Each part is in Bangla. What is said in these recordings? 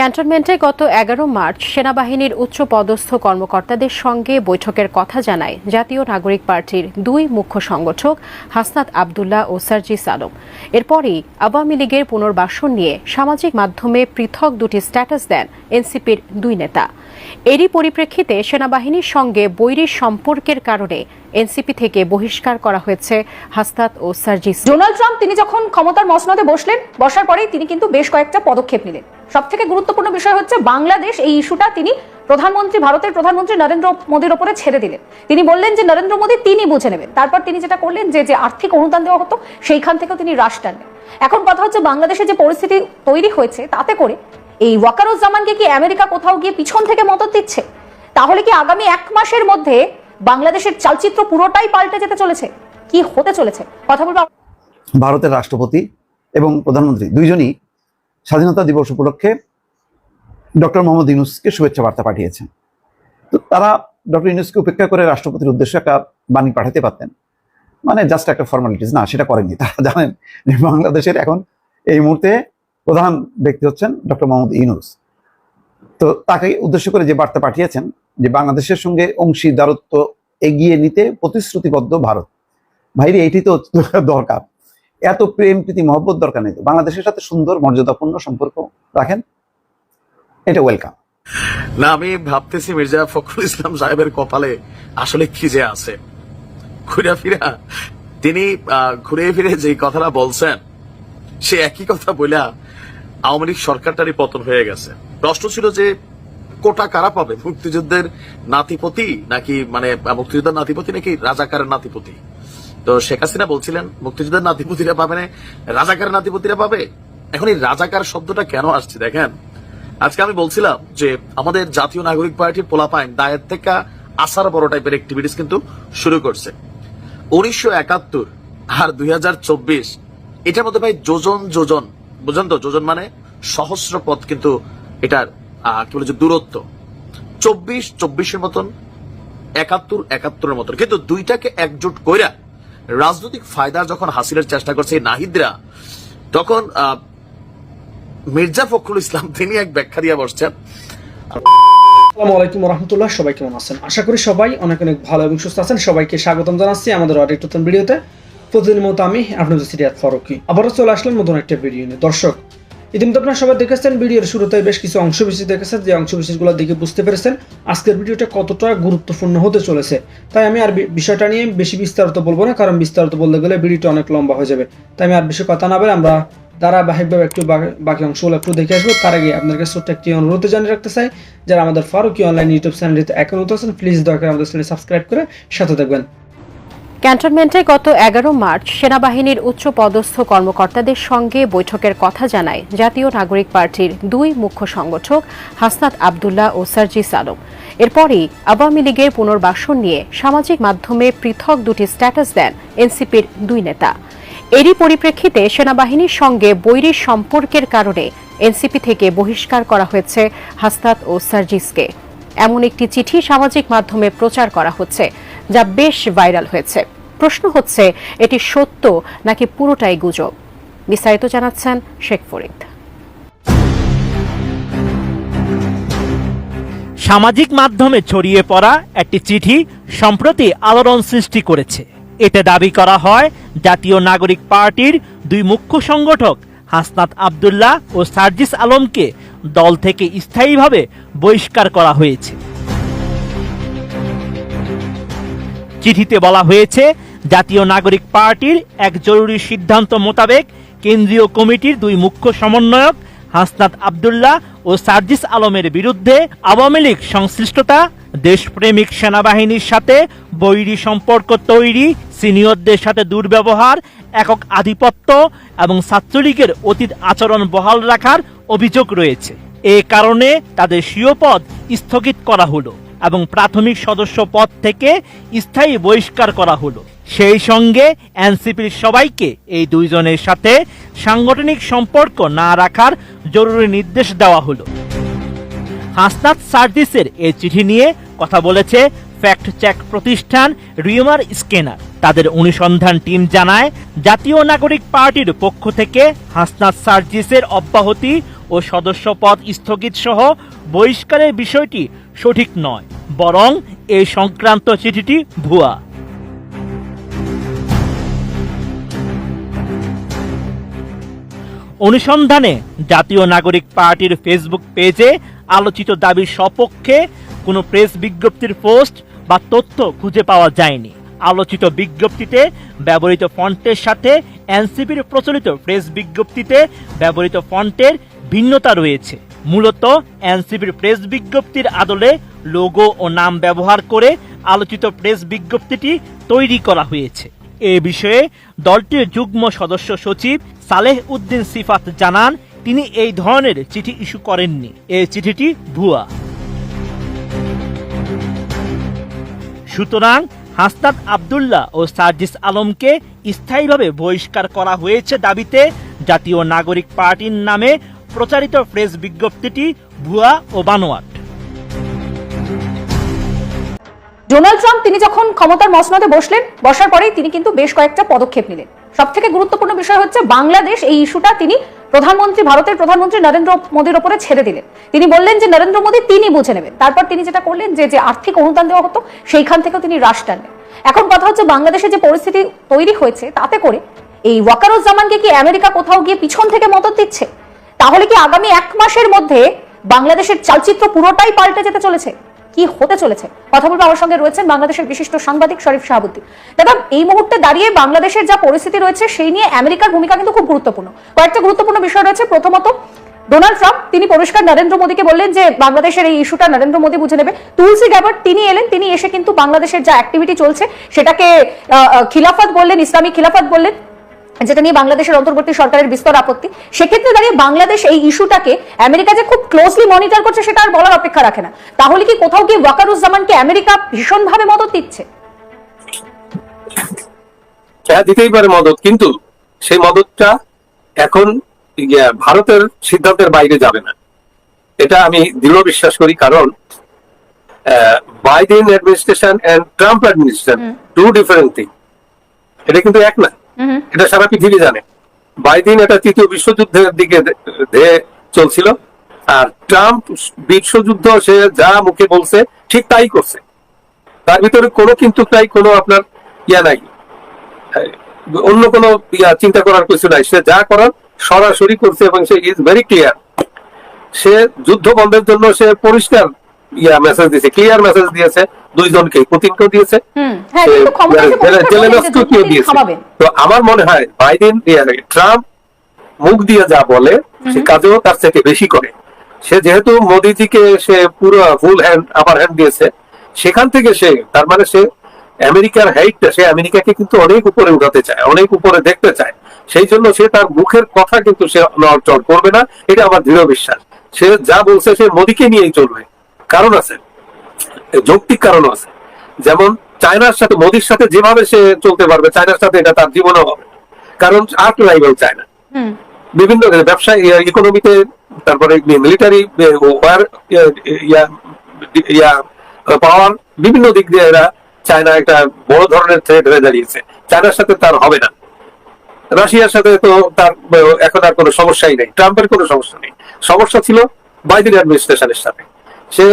ক্যান্টনমেন্টে গত এগারো মার্চ সেনাবাহিনীর উচ্চ পদস্থ কর্মকর্তাদের সঙ্গে বৈঠকের কথা জানায় জাতীয় নাগরিক পার্টির দুই মুখ্য সংগঠক, হাসনাত আবদুল্লাহ ও সার্জিস আলম। এরপরই আওয়ামী লীগের পুনর্বাসন নিয়ে সামাজিক মাধ্যমে পৃথক দুটি স্ট্যাটাস দেন এনসিপির দুই নেতা। এরই পরিপ্রেক্ষিতে সেনাবাহিনীর সঙ্গে বৈরী সম্পর্কের কারণে এনসিপি থেকে বহিষ্কার করা হয়েছে হাসনাত ও সার্জিস। ডোনাল্ড ট্রাম্প, তিনি যখন ক্ষমতার মসনদে বসলেন, বসার পরেই তিনি কিন্তু বেশ কয়েকটা পদক্ষেপ নিলেন। সব থেকে গুরুত্বপূর্ণ বিষয় হচ্ছে বাংলাদেশ, এই ইস্যুটা তিনি প্রধানমন্ত্রী, ভারতের প্রধানমন্ত্রী নরেন্দ্র মোদীর ওপরে ছেড়ে দিলেন। তিনি বললেন যে, নরেন্দ্র মোদী তিনি বুঝে নেবেন। তারপর তিনি যেটা করলেন যে যে আর্থিক অনুদান দেওয়া হতো, সেইখান থেকেও তিনি হ্রাস টানলেন। এখন কথা হচ্ছে বাংলাদেশে যে পরিস্থিতি তৈরি হয়েছে, তাতে করে এই ওয়াকারুজ্জামানকে কি আমেরিকা কোথাও গিয়ে পিছন থেকে মদত দিচ্ছে? তাহলে কি আগামী এক মাসের মধ্যে বাংলাদেশের চালচিত্র পুরোটাই পাল্টে যেতে চলেছে? কি হতে চলেছে? কথা বলব ভারতের রাষ্ট্রপতি এবং প্রধানমন্ত্রী দুইজনই স্বাধীনতা দিবস উপলক্ষে ডক্টর মোহাম্মদ ইউনুসকে শুভেচ্ছা বার্তা পাঠিয়েছেন। তো তারা ডক্টর ইউনুসকে উপেক্ষা করে রাষ্ট্রপতির উদ্দেশ্যে একটা বাণী পাঠাতে পারতেন। মানে জাস্ট একটা ফর্মালিটিস না, সেটা করেননি। তারা জানেন যে বাংলাদেশের এখন এই মুহূর্তে প্রধান ব্যক্তি হচ্ছেন ডক্টর মোহাম্মদ ইউনুস। তো তাকে উদ্দেশ্য করে যে বার্তা পাঠিয়েছেন যে বাংলাদেশের সঙ্গে অংশীদারত্ব এগিয়ে নিতে প্রতিশ্রুতিবদ্ধ ভারত। ভাইরে, এটি তো দরকার। এত প্রেম, প্রীতি, মহব্বত দরকার নেই বাংলাদেশের সাথে সুন্দর, মর্যাদাপূর্ণ সম্পর্ক রাখেন, এটা ওয়েলকাম না, আমি ভাবতেছি মির্জা ফখরুল ইসলাম সাহেবের কপালে আসলে কি যে আছে। ঘুরে ফিরা, তিনি ঘুরে ফিরে যে কথাটা বলছেন সে একই কথা বইলা আওয়ামী লীগ সরকারটারই পতন হয়ে গেছে। প্রশ্ন ছিল যে কোটা কারা পাবে? মুক্তিযুদ্ধের নাতিপতি নাকি মানে মুক্তিযুদ্ধের নাতিপতি নাকি রাজাকারের নাতিপতি? তো শেখ হাসিনা বলছিলেন, মুক্তিযুদ্ধের নাতিপতিরা পাবে না নাতিপতিরা পাবে? এখন এই রাজাকার শব্দটা কেন আসছে দেখেন? আজকে আমি বলছিলাম যে আমাদের জাতীয় নাগরিক পার্টির পোলাপাইন দায়ের থেকে আসার বড় টাইপের অ্যাক্টিভিটিস কিন্তু শুরু করছে। উনিশশো একাত্তর আর দুই হাজার চব্বিশ এটার মধ্যে ভাই যোজন যোজন। বুঝলেন তো? যোজন মানে সহস্র পথ কিন্তু এটার কি বলে দূরত্ব। চব্বিশ, চব্বিশের মতন, একাত্তর, একাত্তরের মতন। কিন্তু দুইটাকে একজোট কইরা রাজনৈতিক ফায়দা যখন হাসিলের চেষ্টা করছে এই নাহিদরা, তখন মির্জা ফখরুল ইসলাম, তিনি এক ব্যাখ্যা দিয়ে বসছেন। আসসালামু আলাইকুম রহমতুল্লাহ সবাই কেমন আছেন? আশা করি সবাই অনেক অনেক ভালো এবং সুস্থ আছেন। সবাইকে স্বাগতম জানাচ্ছি আমাদের নতুন ভিডিওতে। প্রতিদিনের মতো আমি আপনাদের সিরিয়াত ফারুকি। আবারও চলে আসলাম নতুন একটা ভিডিও নিয়ে। দর্শক, ইতিমধ্যে আপনারা সবাই দেখেছেন ভিডিওর শুরুতে বেশ কিছু অংশ বিশেষ দেখেছেন। যে অংশ বিশেষগুলো দেখে বুঝতে পেরেছেন আজকের ভিডিওটা কতটা গুরুত্বপূর্ণ হতে চলেছে। তাই আমি আর বিষয়টা নিয়ে বেশি বিস্তারিত বলব না, কারণ বিস্তারিত বলতে গেলে ভিডিওটা অনেক লম্বা হয়ে যাবে। তাই আমি আর বেশি কথা না বলে আমরা ধারাবাহিকভাবে একটু বাকি অংশগুলো একটু দেখে আসব। তার আগে আপনার কাছে ছোট্ট একটি অনুরোধ জানিয়ে রাখতে চাই, যারা আমাদের ফারুকি অনলাইন ইউটিউব চ্যানেলটিতে এখন আছেন প্লিজ দয়া করে আমাদের চ্যানেল সাবস্ক্রাইব করে সাথে দেখবেন ক্যান্টনমেন্টে গত এগারো মার্চ সেনাবাহিনীর উচ্চ পদস্থ কর্মকর্তাদের সঙ্গে বৈঠকের কথা জানায় জাতীয় নাগরিক পার্টির দুই মুখ্য সংগঠক, হাসনাত আবদুল্লাহ ও সার্জিস আলম। এরপরই আওয়ামী লীগের পুনর্বাসন নিয়ে সামাজিক মাধ্যমে পৃথক দুটি স্ট্যাটাস দেন এনসিপির দুই নেতা। এরই পরিপ্রেক্ষিতে সেনাবাহিনীর সঙ্গে বৈরী সম্পর্কের কারণে এনসিপি থেকে বহিষ্কার করা হয়েছে হাসনাত ও সার্জিসকে। এমন একটি চিঠি সামাজিক মাধ্যমে প্রচার করা হচ্ছে। যা বেশ ভাইরাল হয়েছে। প্রশ্ন হচ্ছে, এটি সত্য নাকি পুরোটাই গুজব? বিস্তারিত জানাচ্ছেন শেখ ফরিদ। সামাজিক মাধ্যমে ছড়িয়ে পড়া একটি চিঠি সম্প্রতি আলোড়ন সৃষ্টি করেছে। এতে দাবি করা হয়, জাতীয় নাগরিক পার্টির দুই মুখ্য সংগঠক হাসনাত আবদুল্লাহ ও সার্জিস আলমকে দল থেকে স্থায়ীভাবে বহিষ্কার করা হয়েছে। চিঠিতে বলা হয়েছে, জাতীয় নাগরিক পার্টির এক জরুরি সিদ্ধান্ত মোতাবেক কেন্দ্রীয় কমিটির দুই মুখ্য সমন্বয়ক, হাসনাত আবদুল্লাহ ও সার্জিস আলমের বিরুদ্ধে আওয়ামী লীগ সংশ্লিষ্টতা, দেশপ্রেমিক সেনাবাহিনীর সাথে বৈরী সম্পর্ক তৈরি, সিনিয়রদের সাথে দুর্ব্যবহার, একক আধিপত্য এবং ছাত্রলীগের অতীত আচরণ বহাল রাখার অভিযোগ রয়েছে। এ কারণে তাদের স্বীয় পদ স্থগিত করা হলো। এবং প্রাথমিক সদস্য পদ থেকে স্থায়ী বহিষ্কার করা হলো। সেই সঙ্গে এনসিপির সবাইকে এই দুইজনের সাথে সাংগঠনিক সম্পর্ক না রাখার জরুরি নির্দেশ দেওয়া হলো। হাসনাত সার্জিসের এই চিঠি নিয়ে কথা বলেছে ফ্যাক্ট চেক প্রতিষ্ঠান রিউমার স্ক্যানার। তাদের অনুসন্ধান টিম জানায়, জাতীয় নাগরিক পার্টির পক্ষ থেকে হাসনাত সার্জিসের অব্যাহতি ও সদস্যপদ স্থগিত সহ বহিষ্কারের বিষয়টি সঠিক নয়, বরং এই সংক্রান্ত চিঠিটি ভুয়া। অনুসন্ধানে জাতীয় নাগরিক পার্টির ফেসবুক পেজে আলোচিত দাবির সপক্ষে কোনো প্রেস বিজ্ঞপ্তির পোস্ট বা তথ্য খুঁজে পাওয়া যায়নি। আলোচিত বিজ্ঞপ্তিতে ব্যবহৃত ফন্টের সাথে এনসিপির প্রচলিত প্রেস বিজ্ঞপ্তিতে ব্যবহৃত ফন্টের ভিন্নতা রয়েছে। মূলত এনসিপির প্রেস বিজ্ঞপ্তির আদলে লোগো ও নাম ব্যবহার করে আলোচিত প্রেস বিজ্ঞপ্তিটি তৈরি করা হয়েছে। এ বিষয়ে দলটির যুগ্ম সদস্য সচিব সালেহ উদ্দিন সিফাত জানান, তিনি এই ধরনের চিঠি ইস্যু করেননি। এই চিঠিটি ভুয়া। সুতরাং হাসনাত আবদুল্লাহ ও সার্জিস আলমকে স্থায়ীভাবে বহিষ্কার করা হয়েছে দাবিতে জাতীয় নাগরিক পার্টির নামে প্রচারিত প্রেস বিজ্ঞপ্তিটি ভুয়া ও বানোয়াট। ডোনাল্ড ট্রাম্প তিনি যখন ক্ষমতার মসনদে বসলেন, বসার পরেই তিনি কিন্তু বেশ কয়েকটা পদক্ষেপ নিলেন। সব থেকে গুরুত্বপূর্ণ বিষয় হচ্ছে বাংলাদেশ এই ইস্যুটা তিনি প্রধানমন্ত্রী, ভারতের প্রধানমন্ত্রী নরেন্দ্র মোদীর ওপরে ছেড়ে দিলেন। তিনি বললেন যে নরেন্দ্র মোদী তিনি বুঝে নেবেন। তারপর তিনি যেটা করলেন যে যে আর্থিক অনুদান দেওয়া হতো, সেইখান থেকেও তিনি হ্রাস টানলেন। এখন কথা হচ্ছে বাংলাদেশে যে পরিস্থিতি তৈরি হয়েছে, তাতে করে এই ওয়াকারুজ্জামানকে কি আমেরিকা কোথাও গিয়ে পিছন থেকে মদত দিচ্ছে? তাহলে কি আগামী এক মাসের মধ্যে বাংলাদেশের চালচিত্র পুরোটাই পাল্টে যেতে চলেছে? কি হতে চলেছে? কথা বলব আমার সঙ্গে রয়েছেন বাংলাদেশের বিশিষ্ট সাংবাদিক শরীফ শাহাবুদ্দিন। দাদা, এই মুহূর্তে দাঁড়িয়ে বাংলাদেশের যা পরিস্থিতি রয়েছে, সেই নিয়ে আমেরিকার ভূমিকা কিন্তু খুব গুরুত্বপূর্ণ। কয়েকটা গুরুত্বপূর্ণ বিষয় রয়েছে। প্রথমত, ডোনাল্ড ট্রাম্প, তিনি পরিষ্কার নরেন্দ্র মোদীকে বললেন যে, বাংলাদেশের এই ইস্যুটা নরেন্দ্র মোদী বুঝে নেবে। তুলসী গ্যাবার্ট তিনি এলেন, তিনি এসে কিন্তু বাংলাদেশের যা অ্যাক্টিভিটি চলছে, সেটাকে খিলাফত বললেন, ইসলামী খিলাফত বললেন। যেটা নিয়ে বাংলাদেশের অন্তর্বর্তী সরকারের বিস্তর আপত্তি সেক্ষেত্রে দাঁড়িয়ে বাংলাদেশ এই ইস্যুটাকে আমেরিকা যে খুব ক্লোজলি মনিটর করছে সেটা আর বলার অপেক্ষা রাখে না। তাহলে কি কোথাও কি ওয়াকারুজ্জামানকে আমেরিকা ভীষণভাবে মদত দিচ্ছে? হ্যাঁ দিতেই পারে মদত কিন্তু সেই মদতটা এখন ইয়ে, ভারতের সিদ্ধান্তের বাইরে যাবে না। এটা আমি দৃঢ় বিশ্বাস করি কারণ Biden administration and Trump administration two different thing এটা কিন্তু এক না। এটা সারা পৃথিবী জানে। বাইডেন এটা তৃতীয় বিশ্বযুদ্ধের দিকে ধেয়ে চলছিল। আর ট্রাম্প বিশ্বযুদ্ধ সে যা মুখে বলছে ঠিক তাই করছে। তার ভিতরে কোনো কিন্তু তাই কোনো আপনার ইয়া নাই। অন্য কোনো ইয়া চিন্তা করার কিছু নাই। সে যা করার সরাসরি করছে এবং সে ইজ ভেরি ক্লিয়ার সে যুদ্ধ বন্ধের জন্য সে পরিষ্কার ইয়া মেসেজ দিয়েছে ক্লিয়ার মেসেজ দিয়েছে। দুইজনকে হ্যাঁ, জেলেনস্কিকেও দিয়েছে। তো আমার মনে হয় বাইডেন ট্রাম্প মুখ দিয়ে যা বলে সে কাজেও তার থেকে বেশি করে। সে যেহেতু মোদিজিকে সে পুরো ফুল হ্যান্ড আপার হ্যান্ড দিয়েছে সেখান থেকে সে তার মানে সে আমেরিকার হাইটটা সে আমেরিকাকে কিন্তু অনেক উপরে উঠাতে চায় অনেক উপরে দেখতে চায়। সেই জন্য সে তার মুখের কথা কিন্তু সে নড়চড় করবে না এটা আমার দৃঢ় বিশ্বাস। সে যা বলছে সে মোদিকে নিয়েই চলবে। কারণ আছে যৌক্তিক কারণ আছে। যেমন চায়নার সাথে মোদির সাথে যেভাবে সে চলতে পারবে চায়নার সাথে এটা তার জীবনেও হবে। কারণ আর রাইভাল চায়না। বিভিন্ন ব্যবসা ইকোনমিতে তারপরে মিলিটারি ওয়ার ইয়া পাওয়ার বিভিন্ন দিক দিয়ে এরা চায়না একটা বড় ধরনের থ্রেট হয়ে দাঁড়িয়েছে। চায়নার সাথে তার হবে না। রাশিয়ার সাথে তো তার এখন আর কোনো সমস্যাই নেই। ট্রাম্পের কোনো সমস্যা নেই। সমস্যা ছিল বাইডেন অ্যাডমিনিস্ট্রেশনের সাথে। সে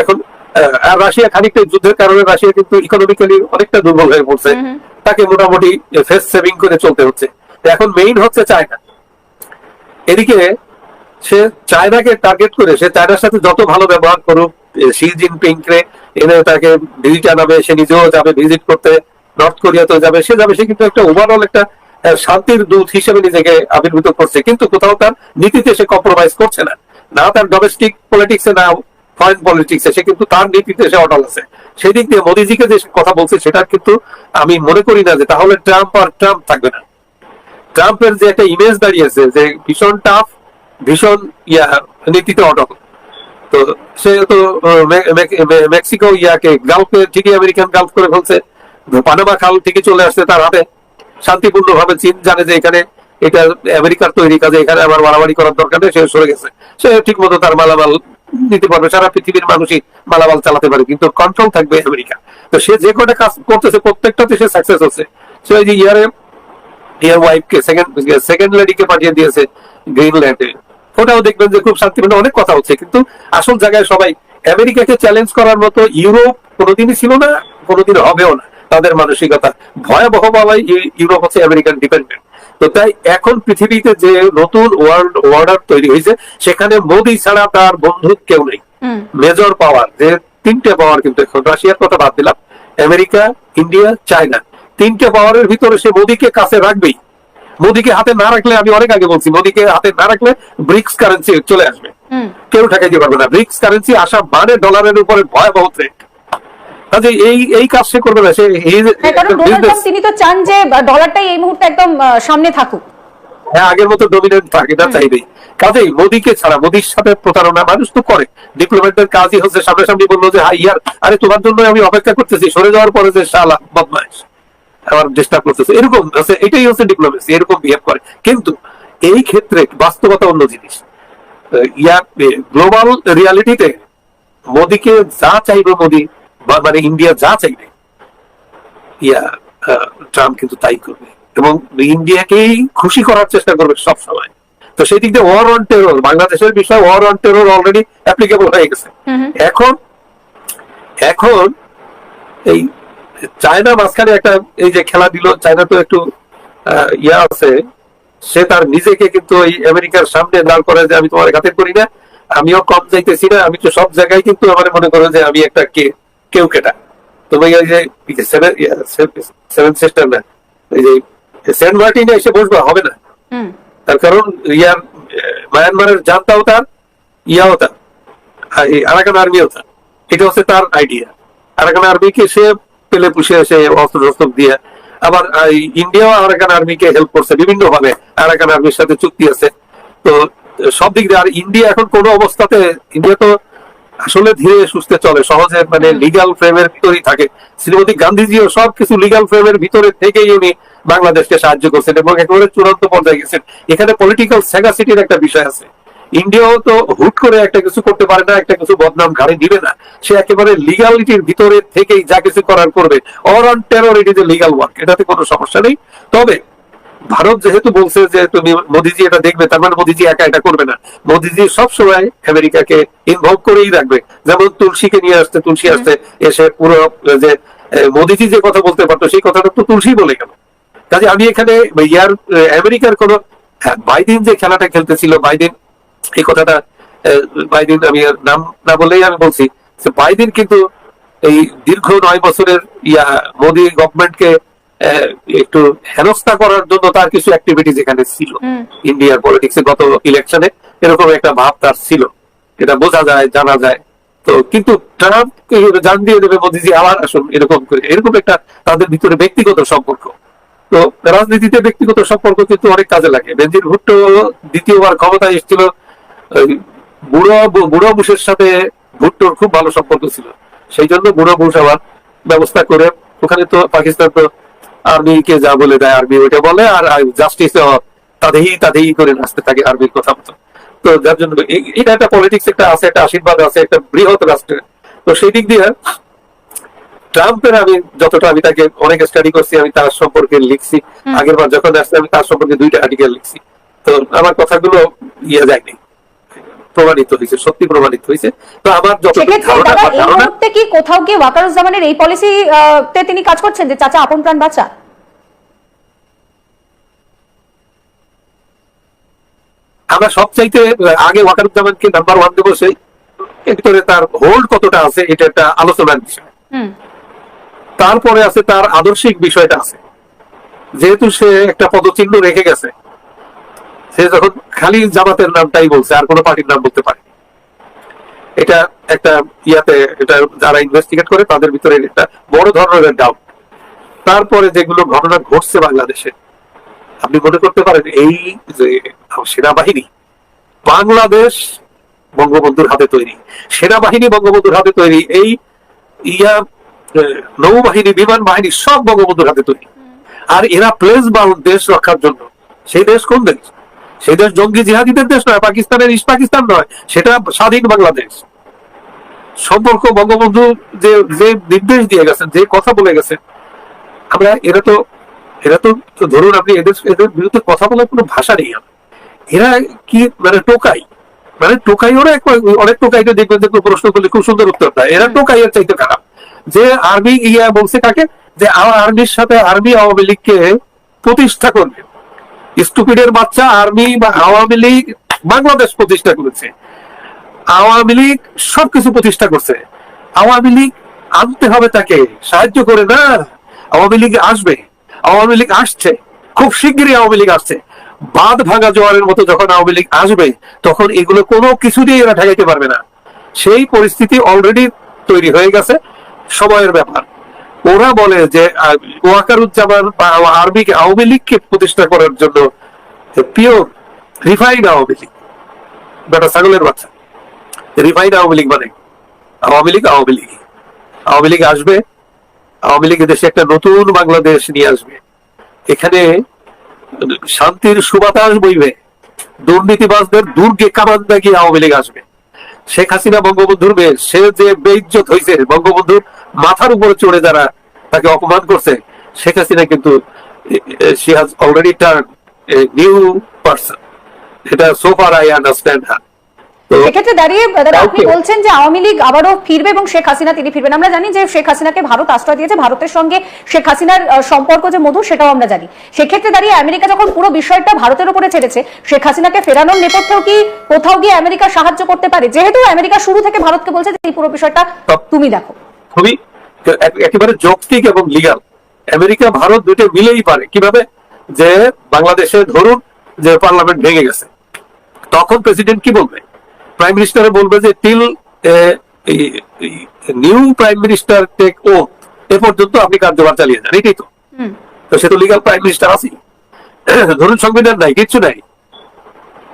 এখন আর রাশিয়া খানিকটা যুদ্ধের কারণে রাশিয়া কিন্তু ইকোনমিক্যালি অনেকটা দুর্বল হয়ে পড়ছে। তাকে মোটামুটি ফেস সেভিং করে চলতে হচ্ছে। এখন মেইন হচ্ছে চায়না। এদিকে সে চায়নাকে টার্গেট করে সে চায়নার সাথে যত ভালো ব্যবহার করুক শি জিনপিং কে এনে তাকে ভিজিট আনাবে সে নিজেও যাবে ভিজিট করতে নর্থ কোরিয়াতেও যাবে সে যাবে সে কিন্তু একটা ওভারঅল একটা শান্তির দূত হিসেবে নিজেকে আবির্ভূত করছে। কিন্তু কোথাও তার নীতিতে সে কম্প্রোমাইজ করছে না। না তার ডোমেস্টিক পলিটিক্সে না ফরেন পলিটিক্সে সে কিন্তু তার নীতিতে সে অটল আছে। সেই দিক দিয়ে মোদিজিকে যে কথা বলছে, সেটা কিন্তু আমি মনে করি না যে তাহলে ট্রাম্প আর ট্রাম্প থাকবে না। ট্রাম্পের যে একটা ইমেজ দাঁড়িয়েছে যে ভীষণ টাফ ভীষণ ইয়া নীতিতে অটল। তো সে তো মেক্সিকো ইয়াকে গালফে, ঠিকই আমেরিকান গালফ করে ফেলছে। পানামা খাল ঠিকই চলে আসছে তার হাতে। শান্তিপূর্ণ ভাবে চীন জানে যে এখানে এটা আমেরিকার তৈরি কাজে এখানে আমার মারামারি করার দরকার নেই, সে সরে গেছে। সে ঠিক মতো তার মালামাল নিতে পারবে, সারা পৃথিবীর মানুষই মালামাল চালাতে পারে, কিন্তু কন্ট্রোল থাকবে আমেরিকা। তো সে যে কটা কাজ করতেছে, প্রত্যেকটাতে সে সাকসেস হচ্ছে। সে যে ইয়ারে ডিয়ার ওয়াইফকে সেকেন্ড সেকেন্ড লেডিকে পাঠিয়ে দিয়েছে গ্রিনল্যান্ডে ওটাও দেখবেন যে খুব শান্তিপূর্ণ, অনেক কথা হচ্ছে, কিন্তু আসল জায়গায় সবাই আমেরিকাকে চ্যালেঞ্জ করার মতো ইউরোপ কোনোদিনই ছিল না কোনোদিন হবেও না। তাদের মানসিকতা ভয়াবহ ভাবে ইউরোপ হচ্ছে আমেরিকান ডিপেন্ডেন্ট তো তাই এখন পৃথিবীতে যে নতুন ওয়ার্ল্ড অর্ডার তৈরি হয়েছে সেখানে মোদি ছাড়া তার বন্ধু কেউ নেই। মেজর পাওয়ার যে তিনটে পাওয়ার কিন্তু এখন রাশিয়ার কথা বাদ দিলাম আমেরিকা ইন্ডিয়া চায়না। তিনটে পাওয়ারের ভিতরে সে মোদিকে কাছে রাখবেই। মোদিকে হাতে না রাখলে আমি অনেক আগে বলছি মোদিকে হাতে না রাখলে ব্রিক্স কারেন্সি চলে আসবে। কেউ ঠেকাইতে পারবে না। ব্রিক্স কারেন্সি আসা মানে ডলারের উপরে ভয়াবহ থ্রেট কাজে এই এই কাজ সে করবে না সে হ্যাঁ তিনি তো চান যে ডলারটাই এই মুহূর্তে একদম সামনে থাকুক। হ্যাঁ আগের মতো ডমিনেন্ট থাকে না চাইবেই কাজেই মোদীকে ছাড়া মোদীর সাথে প্রতারণা মানুষ তো করে। ডিপ্লোমেটদের কাজই হচ্ছে সামনাসামনি বলল যে হাই ইয়ার আরে তোমার জন্য আমি অপেক্ষা করতেছি সরে যাওয়ার পরে যে শালা বদমাইশ আমার ডিস্টার্ব করতেছে। এরকম হচ্ছে এটাই হচ্ছে ডিপ্লোমেসি এরকম বিহেভ করে। কিন্তু এই ক্ষেত্রে বাস্তবতা অন্য জিনিস। ইয়ার গ্লোবাল রিয়ালিটিতে মোদীকে যা চাইবে মোদী বা মানে ইন্ডিয়া যা চাইবে ইয়া ট্রাম্প কিন্তু তাই করবে। এবং ইন্ডিয়াকেই খুশি করার চেষ্টা করবে সব সময়। তো সেই দিক দিয়ে ওয়ার অন টেরর বাংলাদেশের বিষয়ে war on terror already applicable হয়ে গেছে। এখন এখন এই চায়না মাঝখানে একটা এই যে খেলা দিল চায়না তো একটু ইয়া আছে সে তার নিজেকে কিন্তু এই আমেরিকার সামনে দাঁড় করে যে আমি তোমার খাতির করি না আমিও কম যাইতেছি না আমি তো সব জায়গায় কিন্তু আমার মনে করো যে আমি একটা কে কেউ কেটা তুমি এই যে সেভেন সিস্টার না এই যে সেন্ট মার্টিনে এসে বসবে হবে না। তার কারণ ইয়ার মায়ানমারের জানতাও তার ইয়াও তার আরাকান আর্মিও তার। এটা হচ্ছে তার আইডিয়া আরাকান আর্মিকে সে পেলে পুষে এসে অস্ত্র শস্ত্র দিয়ে আবার ইন্ডিয়াও আরাকান আর্মিকে হেল্প করছে বিভিন্ন ভাবে আরাকান আর্মির সাথে চুক্তি আছে। তো সব দিক দিয়ে আর ইন্ডিয়া এখন কোনো অবস্থাতে ইন্ডিয়া তো আসলে ধীরে সুস্থে চলে। সহজে মানে লিগাল ফ্রেমের ভিতরেই থাকে। শ্রীমতী গান্ধীজিও সবকিছু লিগাল ফ্রেমের ভিতরে থেকেই উনি বাংলাদেশকে সাহায্য করছেন এবং একেবারে চূড়ান্ত পর্যায়ে গেছেন। এখানে পলিটিক্যাল সেগাসিটির একটা বিষয় আছে। ইন্ডিয়াও তো হুট করে একটা কিছু করতে পারে না, একটা কিছু বদনাম ঘাড়ে নিবে না। সে একেবারে লিগালিটির ভিতরে থেকেই যা কিছু করার করবে। Or on terror it is a legal work এটাতে কোনো সমস্যা নেই। তবে ভারত যেহেতু বলছে যে তুমি মোদিজি এটা দেখবে তার মানে মোদিজি একা এটা করবে না। মোদিজি সবসময় আমেরিকাকে ইনভলভ করেই রাখবে। যেমন তুলসীকে নিয়ে আসতে তুলসী আসতে এসে পুরো যে মোদিজি যে কথা বলতে পারতো সেই কথাটা তো তুলসী বলে গেল। কাজে আমি এখানে ইয়ার আমেরিকার কোন হ্যাঁ, বাইডেন যে খেলাটা খেলতেছিল বাইদিন এই কথাটা আহ, বাইডেন আমি নাম না বললেই আমি বলছি বাইদিন কিন্তু এই দীর্ঘ নয় বছরের ইয়া মোদি গভর্নমেন্টকে একটু হেনস্থা করার জন্য তার কিছু অ্যাক্টিভিটিস এখানে ছিল। ইন্ডিয়ার পলিটিক্সে গত ইলেকশনে এরকম একটা ভাব তার ছিল। এটা বোঝা যায় জানা যায়। তো কিন্তু ট্রাম্প জান দিয়ে দেবে মোদিজি আবার আসুন এরকম করে। এরকম একটা তাদের ভিতরে ব্যক্তিগত সম্পর্ক। তো রাজনীতিতে ব্যক্তিগত সম্পর্ক কিন্তু অনেক কাজে লাগে। বেনজির ভুট্টো দ্বিতীয়বার ক্ষমতায় এসেছিল বুড়ো বুড়ো বুশের সাথে ভুট্টোর খুব ভালো সম্পর্ক ছিল। সেই জন্য বুড়ো বুশ আবার ব্যবস্থা করে ওখানে তো পাকিস্তান তো আর্মিকে যা বলে দেয় আর্মি ওইটা বলে আর জাস্টিস তাদেরই তাদেরই করে নাচতে থাকে আর্মির কথা মতো। তো যার জন্য এটা একটা পলিটিক্স একটা আছে একটা আশীর্বাদ আছে একটা বৃহৎ রাষ্ট্রের তো সেই দিক দিয়ে ট্রাম্পের আমি যতটা আমি তাকে অনেক স্টাডি করছি আমি তার সম্পর্কে লিখছি। আগের বার যখন আসছে আমি তার সম্পর্কে দুইটা আর্টিকেল লিখছি। তো আমার কথাগুলো ইয়ে যায়নি। প্রমাণিত হয়েছে সত্যি প্রমাণিত হয়েছে তো আমার যতটুকু সেক্ষেত্রে ধারণা আমার ধারণা কি কোথাও গিয়ে ওয়াকারুজ্জামানের এই পলিসি তে তিনি কাজ করছেন যে চাচা আপন প্রাণ বাঁচা? আমরা সবচাইতে আগে ওয়াকারুজ্জামানকে নাম্বার ওয়ান দেবো সেই। ভিতরে তার হোল্ড কতটা আছে এটা একটা আলোচনার বিষয়। হুম। তারপরে আছে তার আদর্শিক বিষয়টা আছে। যেহেতু সে একটা পদচিহ্ন রেখে গেছে সে যখন খালি জামাতের নামটাই বলছে, আর কোনো পার্টির নাম বলতে পারে এটা একটা ইয়াতে, এটা যারা ইনভেস্টিগেট করে, তাদের ভিতরে একটা বড় ধরনের ডাউট তারপরে যেগুলো ঘটনা ঘটছে বাংলাদেশে, আপনি মনে করতে পারেন এই যে সেনাবাহিনী, বাংলাদেশ বঙ্গবন্ধুর হাতে তৈরি। সেনাবাহিনী বঙ্গবন্ধুর হাতে তৈরি, এই ইয়া নৌবাহিনী, বিমান বাহিনী সব বঙ্গবন্ধুর হাতে তৈরি। আর এরা প্লেস বাউন্ড দেশ রক্ষার জন্য। সেই দেশ কোন দেশ? সেই দেশ জঙ্গি জিহাদিদের দেশ নয়, পাকিস্তানের ইস্ট পাকিস্তান নয়, সেটা স্বাধীন বাংলাদেশ। সম্পর্ক বঙ্গবন্ধু যে যে নির্দেশ দিয়ে গেছেন, যে কথা বলে গেছেন, আমরা, এরা তো এরা তো তো ধরুন আপনি এদের এদের বিরুদ্ধে কথা বলার কোনো ভাষা নেই এরা কি মানে টোকাই মানে টোকাই ওরা অনেক টোকাইটা দেখবেন যে প্রশ্ন করলে খুব সুন্দর উত্তর দেয়। এরা টোকাই এর চাইতে খারাপ। যে আর্মি ইয়া বলছে কাকে, যে আর্মির সাথে আর্মি আওয়ামী লীগকে প্রতিষ্ঠা করবে স্টুপিডের বাচ্চা আর্মি বা আওয়ামী লীগ বাংলাদেশ প্রতিষ্ঠা করেছে। আওয়ামী লীগ সবকিছু প্রতিষ্ঠা করছে। আওয়ামী লীগ আনতে হবে তাকে। সাহায্য করে না, আওয়ামী লীগ আসবে। আওয়ামী লীগ আসছে। খুব শিগগিরই আওয়ামী লীগ আসছে। বাঁধ ভাঙা জোয়ারের মতো যখন আওয়ামী লীগ আসবে, তখন এগুলো কোনো কিছু দিয়ে এরা ঠেকাইতে পারবে না। সেই পরিস্থিতি অলরেডি তৈরি হয়ে গেছে। সময়ের ব্যাপার। ওরা বলে যে ওয়াকারুজ্জামান আর্মি আওয়ামী লীগকে প্রতিষ্ঠা করার জন্য পিওর রিফাইন্ড আওয়ামী লীগ। বেটা ছাগলের বাচ্চা। রিফাইন্ড আওয়ামী লীগ মানে আওয়ামী লীগ আওয়ামী লীগ। আওয়ামী লীগ আসবে, আওয়ামী লীগ দেশে একটা নতুন বাংলাদেশ নিয়ে আসবে। এখানে শান্তির সুবাতাস বইবে। দুর্নীতিবাজদের দুর্গে কামান দাগিয়ে আওয়ামী লীগ আসবে। শেখ হাসিনা বঙ্গবন্ধুর মেয়ে, সে যে বেইজ্জত হয়েছে বঙ্গবন্ধুর মাথার উপরে চড়ে যারা তাকে অপমান করছে শেখ হাসিনা কিন্তু শি হাজ অলরেডি টার্ন নিউ পার্সন এটা সোফার আই আন্ডারস্ট্যান্ড হার সেক্ষেত্রে দাঁড়িয়ে দাদা আপনি বলছেন যে আওয়ামী লীগ আবারও ফিরবে এবং শেখ হাসিনা তিনি ফিরবেন। আমরা জানি যে শেখ হাসিনাকে ভারত আশ্রয় দিয়েছে ভারতের সঙ্গে শেখ হাসিনার সম্পর্ক যে মধুর সেটাও আমরা জানি। সেক্ষেত্রে দাঁড়িয়ে আমেরিকা যখন পুরো বিষয়টা ভারতের উপরে ছেড়েছে শেখ হাসিনাকে ফেরানোর নেপথ্যেও কি কোথাও গিয়ে আমেরিকা সাহায্য করতে পারে? যেহেতু আমেরিকা শুরু থেকে ভারতকে বলছে যে এই পুরো বিষয়টা তুমি দেখো। খুবই একেবারে যৌক্তিক এবং লিগাল আমেরিকা ভারত দুটো মিলেই পারে। কীভাবে? যে বাংলাদেশে ধরুন যে পার্লামেন্ট ভেঙে গেছে। তখন প্রেসিডেন্ট কি বলবে? প্রাইম মিনিস্টার বলবে যে till new prime minister take ও এ পর্যন্ত আপনি কার্যভার চালিয়ে যান। এটাই তো। তো সে তো লিগাল প্রাইম মিনিস্টার আছেই। ধরুন সংবিধান নাই কিচ্ছু নাই।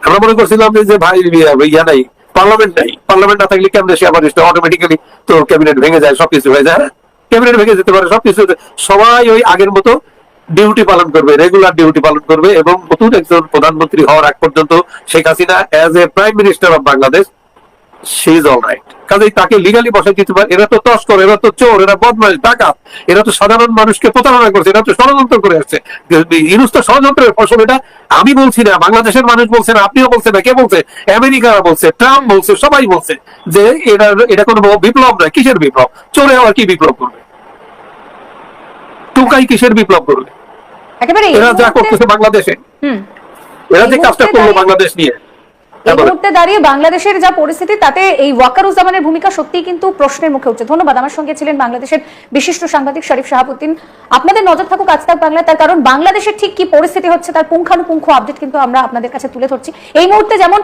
আমরা মনে করছিলাম যে- ভাই ইয়া নাই। পার্লামেন্ট নাই। পার্লামেন্ট না থাকলে কেমন সে আবার অটোমেটিক্যালি তো ক্যাবিনেট ভেঙে যায়, সবকিছু হয়ে যায় ক্যাবিনেট ভেঙে যেতে পারে, সবকিছু সবাই ওই আগের মতো ডিউটি পালন করবে রেগুলার ডিউটি পালন করবে এবং নতুন একজন প্রধানমন্ত্রী হওয়ার আগ পর্যন্ত Sheikh Hasina as a prime minister of Bangladesh she is all right কাজেই তাকে লিগালি বসাই দিতে পারে। এরা তো তস্কর এরা তো চোর এরা বদমাস ডাকাত। এরা তো সাধারণ মানুষকে প্রতারণা করছে এরা তো ষড়যন্ত্র করে আসছে। ইউনুস তো ষড়যন্ত্রের ফসল এটা। আমি বলছি না বাংলাদেশের মানুষ বলছে না আপনিও বলছেন না কে বলছে? আমেরিকা বলছে ট্রাম্প বলছে সবাই বলছে যে এটা এটা কোনো বিপ্লব নয় কিসের বিপ্লব? চোরে আবার কি বিপ্লব করবে? টুকাই কিসের বিপ্লব করবে? এরা যা করতেছে বাংলাদেশে। এরা যে কাজটা করল বাংলাদেশ নিয়ে। এই বলেন। মুহূর্তে দাঁড়িয়ে বাংলাদেশের যা পরিস্থিতি তাতে এই ওয়াকারুজ্জামানের ভূমিকা সত্যিই কিন্তু প্রশ্নের মুখে উঠছে। ধন্যবাদ। আমার সঙ্গে ছিলেন বাংলাদেশের বিশিষ্ট সাংবাদিক শরীফ শাহাবুদ্দিন। আপনাদের নজর থাকুক আজ তাক বাংলায় তার কারণ বাংলাদেশের ঠিক কি পরিস্থিতি হচ্ছে তার পুঙ্খানুপুঙ্খ আপডেট কিন্তু আমরা আপনাদের কাছে তুলে ধরছি। এই মুহূর্তে যেমন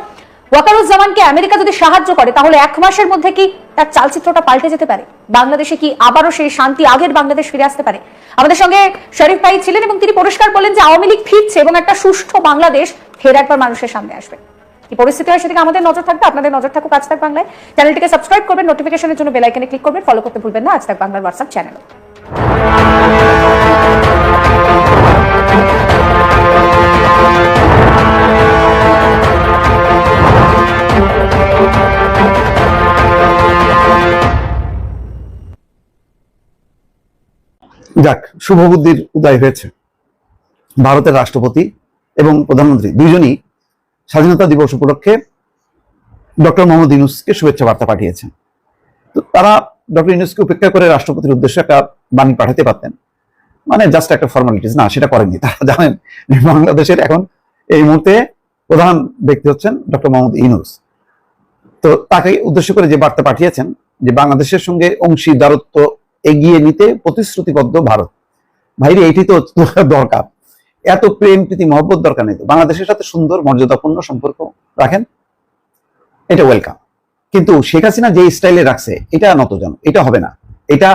ওয়াকারুজ্জামানকে আমেরিকা যদি সাহায্য করে তাহলে এক মাসের মধ্যে কি তার চালচিত্রটা পাল্টে যেতে পারে? বাংলাদেশে কি আবারও সেই শান্তি আগের বাংলাদেশ ফিরে আসতে পারে? আমাদের সঙ্গে শরীফ ভাই ছিলেন এবং তিনি পরিষ্কার বললেন যে আওয়ামী লীগ ফিরছে এবং একটা সুষ্ঠু বাংলাদেশ ফের একবার মানুষের সামনে আসবে। কি পরিস্থিতি হয়, সেদিকে আমাদের নজর থাকবে। আপনাদের নজর থাকুক আজ তাক বাংলায়। চ্যানেলটিকে সাবস্ক্রাইব করবেন নোটিফিকেশনের জন্য বেল আইকনে ক্লিক করবেন ফলো করতে ভুলবেন না। আজ তাক বাংলার হোয়াটসঅ্যাপ চ্যানেল যাক শুভ বুদ্ধির উদয় হয়েছে। ভারতের রাষ্ট্রপতি এবং প্রধানমন্ত্রী দুইজনই স্বাধীনতা দিবস উপলক্ষে ডক্টর মোহাম্মদ ইউনুসকে শুভেচ্ছা বার্তা পাঠিয়েছেন। তো তারা ডক্টর ইউনুসকে উপেক্ষা করে রাষ্ট্রপতির উদ্দেশ্যে একটা বাণী পাঠাতে পারতেন। মানে জাস্ট একটা ফর্মালিটিস না, সেটা করেননি। তারা জানেন, বাংলাদেশের এখন এই মুহূর্তে প্রধান ব্যক্তি হচ্ছেন ডক্টর মোহাম্মদ ইউনুস। তো তাকে উদ্দেশ্য করে যে বার্তা পাঠিয়েছেন যে বাংলাদেশের সঙ্গে অংশীদারত্ব এগিয়ে নিতে প্রতিশ্রুতিবদ্ধ ভারত। ভাইরে, এটি তো দরকার। এত প্রেম প্রীতি মহব্বত দরকার নেই বাংলাদেশের সাথে সুন্দর, মর্যাদাপূর্ণ সম্পর্ক রাখেন, এটা ওয়েলকাম কিন্তু শেখ হাসিনা যে স্টাইলে রাখছে, এটা নতজন, এটা হবে না। এটা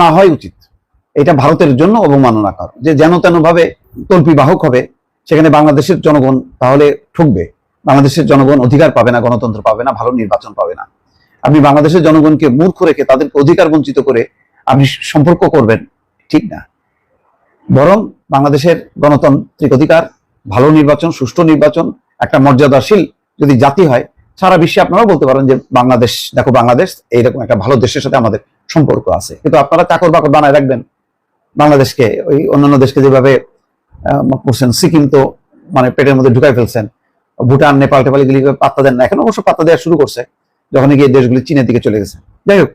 না হয় উচিত। এটা ভারতের জন্য অবমাননা কর যে যেন তেন ভাবে তল্পি বাহক হবে, সেখানে বাংলাদেশের জনগণ তাহলে ঠকবে। বাংলাদেশের জনগণ অধিকার পাবে না, গণতন্ত্র পাবে না, ভালো নির্বাচন পাবে না। আপনি বাংলাদেশের জনগণকে মূর্খ রেখে তাদেরকে অধিকার বঞ্চিত করে আপনি সম্পর্ক করবেন, ঠিক না। বরং বাংলাদেশের গণতান্ত্রিক অধিকার, ভালো নির্বাচন, সুষ্ঠু নির্বাচন, একটা মর্যাদাশীল যদি জাতি হয়, সারা বিশ্বে আপনারাও বলতে পারেন যে বাংলাদেশ, দেখো বাংলাদেশ, এইরকম একটা ভালো দেশের সাথে আমাদের সম্পর্ক আছে। কিন্তু আপনারা চাকর বাকর বানায় রাখবেন। বাংলাদেশকে, ওই অন্যান্য দেশকে যেভাবে করছেন সিকিম তো মানে পেটের মধ্যে ঢুকাই ফেলছেন। ভুটান, নেপাল, টেপাল এগুলি পাত্তা দেন না? এখন অবশ্য পাত্তা দেওয়া শুরু করছে যখন গিয়ে দেশগুলি চীনের দিকে চলে গেছে। যাই হোক,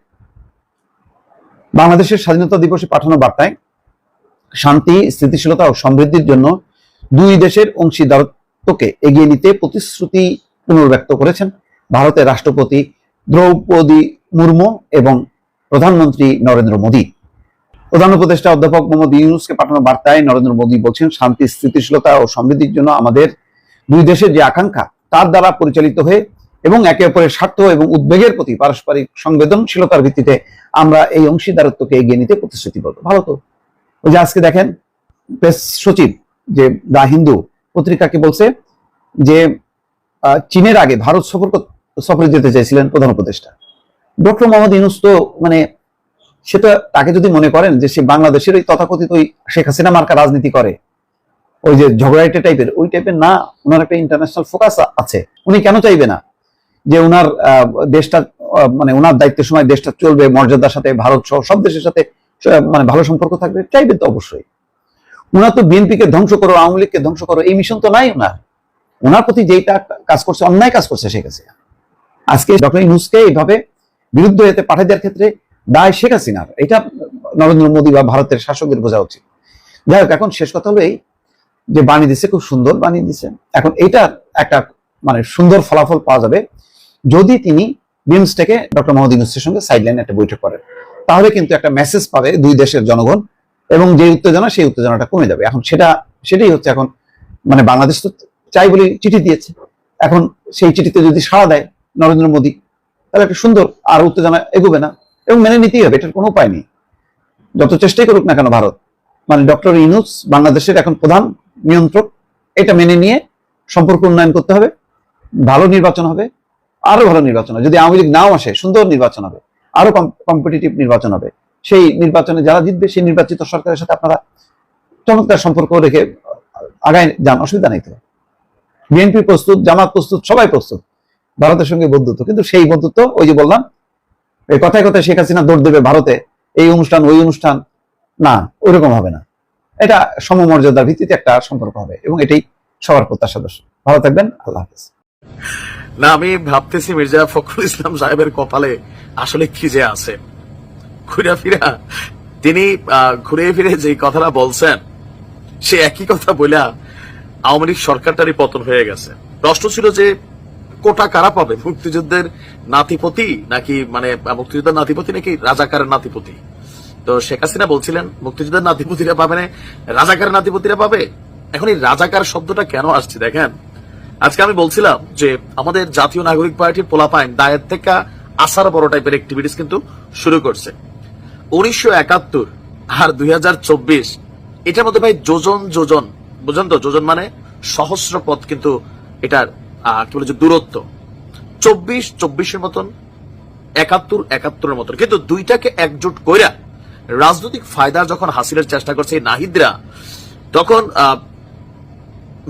বাংলাদেশের স্বাধীনতা দিবসে পাঠানো বার্তায় শান্তি, স্থিতিশীলতা ও সমৃদ্ধির জন্য দুই দেশের অংশীদারত্বকে এগিয়ে নিতে প্রতিশ্রুতি পুনর্ব্যক্ত করেছেন ভারতের রাষ্ট্রপতি দ্রৌপদী মুর্মু এবং প্রধানমন্ত্রী নরেন্দ্র মোদী। প্রধান উপদেষ্টা অধ্যাপক মোহাম্মদ ইউনুসকে পাঠানো বার্তায় নরেন্দ্র মোদী বলছেন, শান্তি, স্থিতিশীলতা ও সমৃদ্ধির জন্য আমাদের দুই দেশের যে আকাঙ্ক্ষা, তার দ্বারা পরিচালিত হয়ে এবং একে অপরের স্বার্থ এবং উদ্বেগের প্রতি পারস্পরিক সংবেদনশীলতার ভিত্তিতে আমরা এই অংশীদারত্বকে এগিয়ে নিতে প্রতিশ্রুতিবদ্ধ। ভালো তো? ওই যে আজকে দেখেন প্রেস সচিব, যে দা হিন্দু পত্রিকাকে বলছে যে চীনের আগে ভারত সফর সফরে যেতে চাইছিলেন প্রধান উপদেষ্টা। ডক্টর মোহাম্মদ ইউনুস তো মানে সেটা তাকে যদি মনে করেন যে সে বাংলাদেশের ওই তথাকথিত ওই শেখ হাসিনা মার্কা রাজনীতি করে, ওই যে ঝগড়াইটে টাইপের ওই টাইপের না, ওনার একটা ইন্টারন্যাশনাল ফোকাস আছে। উনি কেন চাইবে না যে ওনার দেশটা মানে ওনার দায়িত্বের সময় দেশটা চলবে, মর্যাদার সাথে, ভারত সহ সব দেশের সাথে মানে ভালো সম্পর্ক থাকবে চাইবে তো অবশ্যই। ওনার তো বিএনপিকে ধ্বংস করো, আওয়ামী লীগকে ধ্বংস করো, এই মিশন তো নাই ওনার ওনার প্রতি যেটা কাজ করছে, অন্যায় কাজ করছে শেখ হাসিনা। আজকে ডক্টর ইউনুসকে এইভাবে বিরুদ্ধ হতে পাঠিয়ে দেওয়ার ক্ষেত্রে দায় শেখ হাসিনার। এটা নরেন্দ্র মোদী বা ভারতের শাসকদের বোঝা উচিত। যাই হোক, এখন শেষ কথা হলো এই যে বাণী দিছে, খুব সুন্দর বাণী দিছে। এখন এইটার একটা মানে সুন্দর ফলাফল পাওয়া যাবে যদি তিনি বিমস্টেকে ডক্টর মোহাম্মদ ইউনুসের সঙ্গে সাইডলাইনে একটা বৈঠক করেন। তাহলে কিন্তু একটা মেসেজ পাবে দুই দেশের জনগণ এবং যে উত্তেজনা, সেই উত্তেজনাটা কমে যাবে। এখন সেটা, সেটাই হচ্ছে এখন মানে বাংলাদেশ তো চাই বলে চিঠি দিয়েছে। এখন সেই চিঠিতে যদি সাড়া দেয় নরেন্দ্র মোদী, তাহলে একটা সুন্দর আর উত্তেজনা এগোবে না এবং মেনে নিতেই হবে, এটার কোনো উপায় নেই। যত চেষ্টাই করুক না কেন ভারত মানে ডক্টর ইউনুস বাংলাদেশের এখন প্রধান নিয়ন্ত্রক, এটা মেনে নিয়ে সম্পর্ক উন্নয়ন করতে হবে, ভালো নির্বাচন হবে, আরও ভালো নির্বাচন হবে। যদি আওয়ামী লীগ নাও আসে, সুন্দর নির্বাচন হবে। আরও কম্পিটিটিভ নির্বাচন হবে। সেই নির্বাচনে যারা জিতবে, সেই নির্বাচিত সরকারের সাথে আপনারা চমৎকার সম্পর্ক রেখে আগায় যান। অসুবিধা নেই তো। বিএনপি প্রস্তুত, জামাত প্রস্তুত, সবাই প্রস্তুত। ভারতের সঙ্গে বন্ধুত্ব। কিন্তু সেই বন্ধুত্ব, ওই যে বললাম, এই কথায় কথায় শেখ হাসিনা দৌড় দেবে ভারতে, এই অনুষ্ঠান, ওই অনুষ্ঠান, না, ওইরকম হবে না। এটা সমমর্যাদার ভিত্তিতে একটা সম্পর্ক হবে এবং এটাই সবার প্রত্যাশা। ভালো থাকবেন, আল্লাহ হাফিজ। না, আমি ভাবতেছি মির্জা ফখরুল ইসলাম সাহেবের কপালে আসলে কি যে আছে। ঘুরে ফিরা, তিনি ঘুরে ফিরে যে কথাটা বলছেন, সে একই কথা বইলা আওয়ামী লীগ সরকারটারই পতন হয়ে গেছে। প্রশ্ন ছিল যে, কোটা কারা পাবে? মুক্তিযুদ্ধের নাতিপতি নাকি মানে মুক্তিযুদ্ধের নাতিপতি নাকি রাজাকারের নাতিপতি? তো শেখ হাসিনা বলছিলেন, মুক্তিযুদ্ধের নাতিপতিরা পাবে না, রাজাকারের নাতিপতিরা পাবে? এখন এই রাজাকার শব্দটা কেন আসছে দেখেন? আজকে আমি বলছিলাম যে আমাদের জাতীয় নাগরিক পার্টির পোলাপাইন দায়ের থেকে আসার বড় টাইপের অ্যাক্টিভিটিস কিন্তু শুরু করছে। উনিশশো একাত্তর আর দুই হাজার চব্বিশ, এটার মধ্যে ভাই যোজন যোজন, বুঝলেন তো? যোজন মানে সহস্র পথ কিন্তু এটার কি বলে যে দূরত্ব। চব্বিশ, চব্বিশের মতন, একাত্তর, একাত্তরের মতন। কিন্তু দুইটাকে একজোট কইরা রাজনৈতিক ফায়দা যখন হাসিলের চেষ্টা করছে নাহিদরা, তখন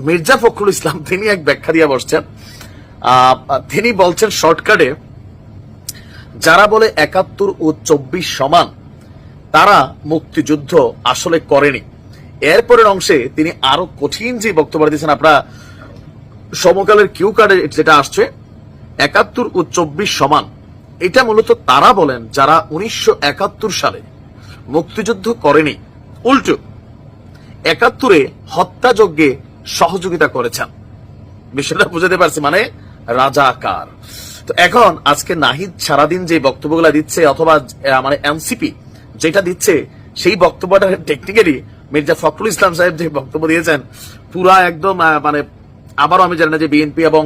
মির্জা ফখরুল ইসলাম, তিনি এক ব্যাখ্যা দিয়ে বসছেন তিনি বলছেন, শর্টকাটে যারা বলে একাত্তর ও চব্বিশ সমান, তারা মুক্তিযুদ্ধ আসলে করেনি। এরপরের অংশে তিনি আরও কঠিন যে বক্তব্য দিয়েছেন, আপনারা সমকালের কিউ কার্ডে যেটা আসছে, একাত্তর ও চব্বিশ সমান। এটা মূলত তারা বলেন, যারা উনিশশো একাত্তর সালে মুক্তিযুদ্ধ করেনি। উল্টো, একাত্তরে হত্যাযজ্ঞে সহযোগিতা করেছেন। বিষয়টা বুঝাতে পারছি মানে রাজাকার। তো এখন আজকে নাহিদ সারাদিন যে বক্তব্যগুলো দিচ্ছে অথবা মানে এনসিপি যেটা দিচ্ছে, সেই বক্তব্যটা টেকনিক্যালি মির্জা ফখরুল ইসলাম সাহেব যে বক্তব্য দিয়েছেন, পুরা একদম মানে আবারও আমি জানি না যে বিএনপি এবং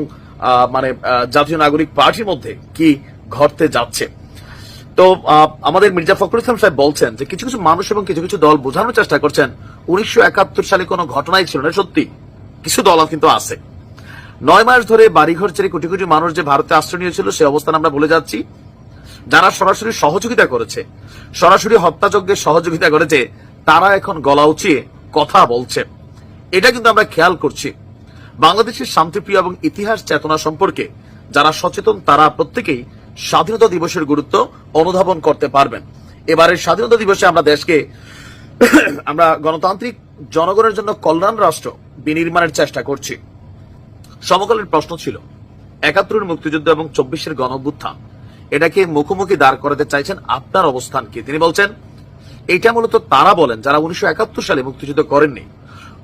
মানে জাতীয় নাগরিক পার্টির মধ্যে কি ঘটতে যাচ্ছে। তো আমাদের মির্জা ফখরুল ইসলাম সাহেব বলছেন যে কিছু কিছু মানুষ এবং কিছু কিছু দল বোঝানোর চেষ্টা করছেন, উনিশশো একাত্তর সালে কোনো ঘটনাই ছিল না সত্যি। কিছু দল কিন্তু আছে। নয় মাস ধরে বাড়িঘর ছেড়ে কোটি কোটি মানুষ যে ভারতে আশ্রয় নিয়েছিল, সে অবস্থান আমরা বলে যাচ্ছি। যারা সরাসরি সহযোগিতা করেছে, সরাসরি হত্যাযজ্ঞের সহযোগিতা করেছে, তারা এখন গলা উচিয়ে কথা বলছে। এটা কিন্তু আমরা খেয়াল করছি। বাংলাদেশের শান্তিপ্রিয় এবং ইতিহাস চেতনা সম্পর্কে যারা সচেতন, তারা প্রত্যেকেই স্বাধীনতা দিবসের গুরুত্ব অনুধাবন করতে পারবেন। এবারের স্বাধীনতা দিবসে আমরা দেশকে, আমরা গণতান্ত্রিক জনগণের জন্য কল্যাণ রাষ্ট্র বিনির্মাণের চেষ্টা করছি। সমকালীন প্রশ্ন ছিল, একাত্তরের মুক্তিযুদ্ধ এবং চব্বিশের গণ অভ্যুত্থান এটাকে মুখোমুখি দাঁড় করাতে চাইছেন আপনার অবস্থান কি? তিনি বলছেন, এটা মূলত তারা বলেন যারা উনিশশো একাত্তর সালে মুক্তিযুদ্ধ করেননি।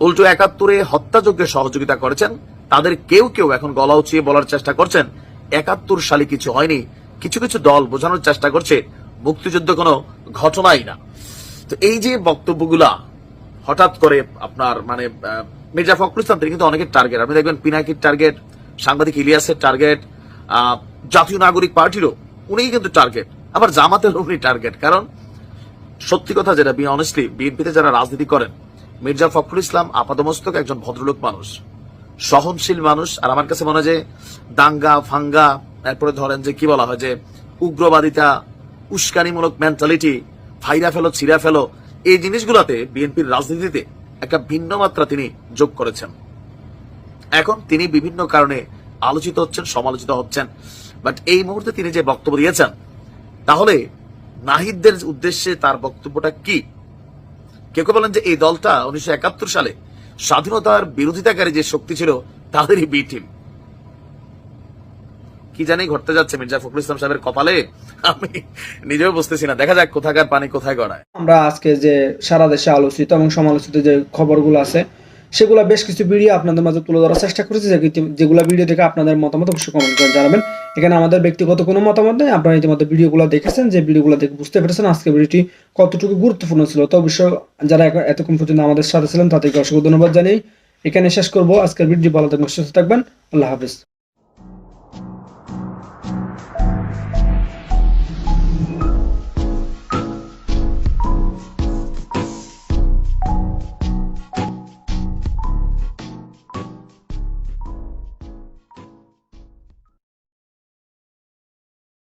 উল্টো একাত্তরে হত্যাযজ্ঞে সহযোগিতা করেছেন, তাদের কেউ কেউ এখন গলা উঁচিয়ে বলার চেষ্টা করছেন, একাত্তর সালে কিছু হয়নি, কিছু কিছু দল বোঝানোর চেষ্টা করছে, মুক্তিযুদ্ধ কোনো ঘটনাই না। তো এই যে বক্তব্যগুলা হঠাৎ করে আপনার মানে মির্জা ফখরুল ইসলাম, তিনি কিন্তু অনেকের টার্গেট আপনি দেখবেন পিনাকির টার্গেট সাংবাদিক ইলিয়াসের টার্গেট জাতীয় নাগরিক পার্টিরও উনিই কিন্তু টার্গেট আবার জামাতের উনি টার্গেট কারণ সত্যি কথা যেটা বি অনেস্টলি বিএনপিতে যারা রাজনীতি করেন, মির্জা ফখরুল ইসলাম আপাদমস্তক একজন ভদ্রলোক মানুষ, সহনশীল মানুষ। আর আমার কাছে মনে হয় যে, দাঙ্গা, ফাঙ্গা, এরপরে ধরেন যে, কি বলা হয় যে, উগ্রবাদিতা, উস্কানিমূলক মেন্টালিটি ফাইরা ফেলো, ছিঁড়া ফেলো এই জিনিসগুলোতে বিএনপির রাজনীতিতে একটা ভিন্ন মাত্রা তিনি যোগ করেছেন। এখন তিনি বিভিন্ন কারণে আলোচিত হচ্ছেন, সমালোচিত হচ্ছেন। বাট এই মুহূর্তে তিনি যে বক্তব্য দিয়েছেন, তাহলে নাহিদদের উদ্দেশ্যে তার বক্তব্যটা কি? কেউ কেউ বলেন যে এই দলটা উনিশশো একাত্তর সালে স্বাধীনতার বিরোধিতাকারী যে শক্তি ছিল, তাদেরই বি টিম কি জানি ঘটতে যাচ্ছে মির্জা ফখরুল ইসলাম সাহেবের কপালে? আমি নিজেও বুঝতেছি না। দেখা যাক কোথাকার পানি কোথায় গড়ায়। আমরা আজকে যে সারা দেশে আলোচিত এবং সমালোচিত যে খবরগুলো আছে, সেগুলো বেশ কিছু ভিডিও আপনাদের মাঝে তুলে ধরার চেষ্টা করেছি। যেগুলো ভিডিও দেখে আপনাদের মতামত অবশ্যই কমেন্ট করে জানাবেন। এখানে আমাদের ব্যক্তিগত কোনো মতামত নেই। আপনারা ইতিমধ্যে ভিডিওগুলো দেখেছেন। যে ভিডিওগুলো দেখে বুঝতে পেরেছেন আজকে ভিডিওটি কতটুকু গুরুত্বপূর্ণ ছিল। তো অবশ্য যারা এতক্ষণ পর্যন্ত আমাদের সাথে ছিলেন, তাদেরকে অসংখ্য ধন্যবাদ জানাই এখানে শেষ করব। আজকের ভিডিও ভালো থাকবেন, সুস্থ থাকবেন। আল্লাহ হাফিজ।